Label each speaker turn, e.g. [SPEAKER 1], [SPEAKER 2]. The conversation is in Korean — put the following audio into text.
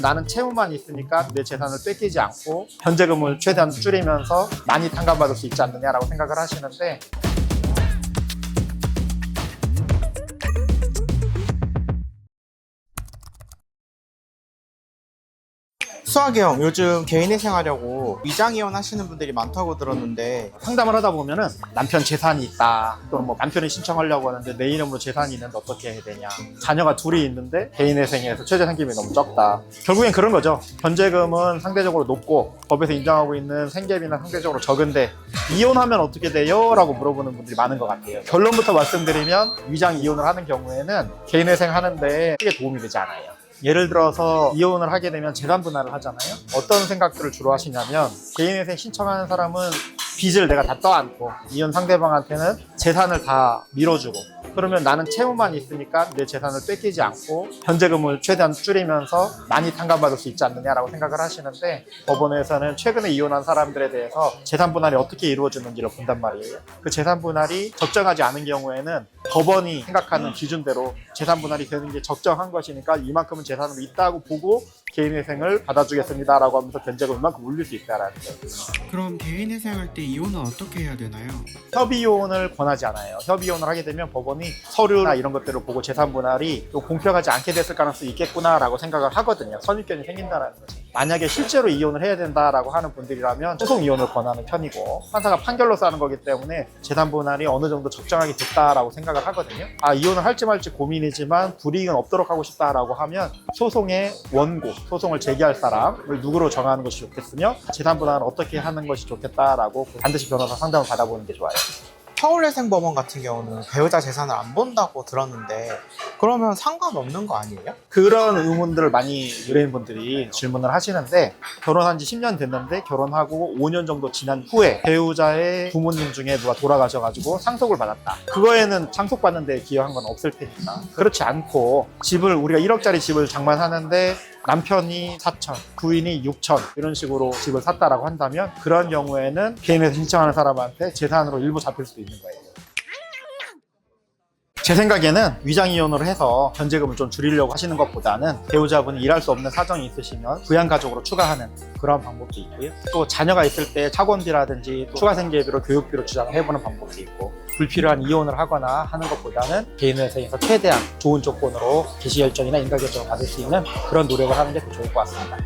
[SPEAKER 1] 나는 채무만 있으니까 내 재산을 뺏기지 않고 변제금을 최대한 줄이면서 많이 탕감받을 수 있지 않느냐라고 생각을 하시는데
[SPEAKER 2] 수학이 형, 요즘 개인회생 하려고 위장이혼 하시는 분들이 많다고 들었는데
[SPEAKER 1] 상담을 하다 보면은 남편 재산이 있다 또는 뭐 남편이 신청하려고 하는데 내 이름으로 재산이 있는데 어떻게 해야 되냐. 자녀가 둘이 있는데 개인회생에서 최저 생기비 너무 적다. 결국엔 그런 거죠. 변제금은 상대적으로 높고 법에서 인정하고 있는 생계비는 상대적으로 적은데 이혼하면 어떻게 돼요? 라고 물어보는 분들이 많은 것 같아요. 결론부터 말씀드리면 위장 이혼을 하는 경우에는 개인회생 하는데 크게 도움이 되지 않아요 예를 들어서 이혼을 하게 되면 재산 분할을 하잖아요. 어떤 생각들을 주로 하시냐면 개인회생 신청하는 사람은 빚을 내가 다 떠안고 이혼 상대방한테는 재산을 다 밀어주고 그러면 나는 채무만 있으니까 내 재산을 뺏기지 않고 변제금을 최대한 줄이면서 많이 탕감받을 수 있지 않느냐라고 생각을 하시는데 법원에서는 최근에 이혼한 사람들에 대해서 재산 분할이 어떻게 이루어지는지를 본단 말이에요. 그 재산 분할이 적정하지 않은 경우에는 법원이 생각하는 기준대로 재산 분할이 되는 게 적정한 것이니까 이만큼은 재산으로 있다고 보고 개인회생을 받아주겠습니다라고 하면서 변제금 이만큼 올릴 수 있다라는 거예요.
[SPEAKER 2] 그럼 개인회생할 때 이혼은 어떻게 해야 되나요?
[SPEAKER 1] 협의혼을 권하지 않아요. 협의혼을 하게 되면 법원이 서류나 이런 것들을 보고 재산 분할이 좀 공평하지 않게 됐을 가능성이 있겠구나라고 생각을 하거든요. 선입견이 생긴다는 거지. 만약에 실제로 이혼을 해야 된다라고 하는 분들이라면 소송 이혼을 권하는 편이고 판사가 판결로서 하는 거기 때문에 재산 분할이 어느 정도 적정하게 됐다라고 생각을 하거든요. 아 이혼을 할지 말지 고민이지만 불이익은 없도록 하고 싶다라고 하면 소송의 원고, 소송을 제기할 사람을 누구로 정하는 것이 좋겠으며 재산 분할은 어떻게 하는 것이 좋겠다라고 반드시 변호사 상담을 받아보는 게 좋아요.
[SPEAKER 2] 서울회생 법원 같은 경우는 배우자 재산을 안 본다고 들었는데 그러면 상관없는 거 아니에요?
[SPEAKER 1] 그런 의문들을 많이 의뢰인분들이 질문을 하시는데 결혼한 지 10년 됐는데 결혼하고 5년 정도 지난 후에 배우자의 부모님 중에 누가 돌아가셔가지고 상속을 받았다. 그거에는 상속받는 데 기여한 건 없을 테니까. 그렇지 않고 집을 우리가 1억짜리 집을 장만하는데 남편이 4천, 부인이 6천 이런 식으로 집을 샀다라고 한다면 그런 경우에는 개인에서 신청하는 사람한테 재산으로 일부 잡힐 수도 있는 거예요. 제 생각에는 위장 이혼을 해서 변제금을 좀 줄이려고 하시는 것보다는 배우자분이 일할 수 없는 사정이 있으시면 부양가족으로 추가하는 그런 방법도 있고요. 또 자녀가 있을 때 학원비라든지 또 추가 생계비로 교육비로 주장을 해보는 방법도 있고 불필요한 이혼을 하거나 하는 것보다는 개인회생에서 최대한 좋은 조건으로 개시 결정이나 인가 결정을 받을 수 있는 그런 노력을 하는 게 더 좋을 것 같습니다.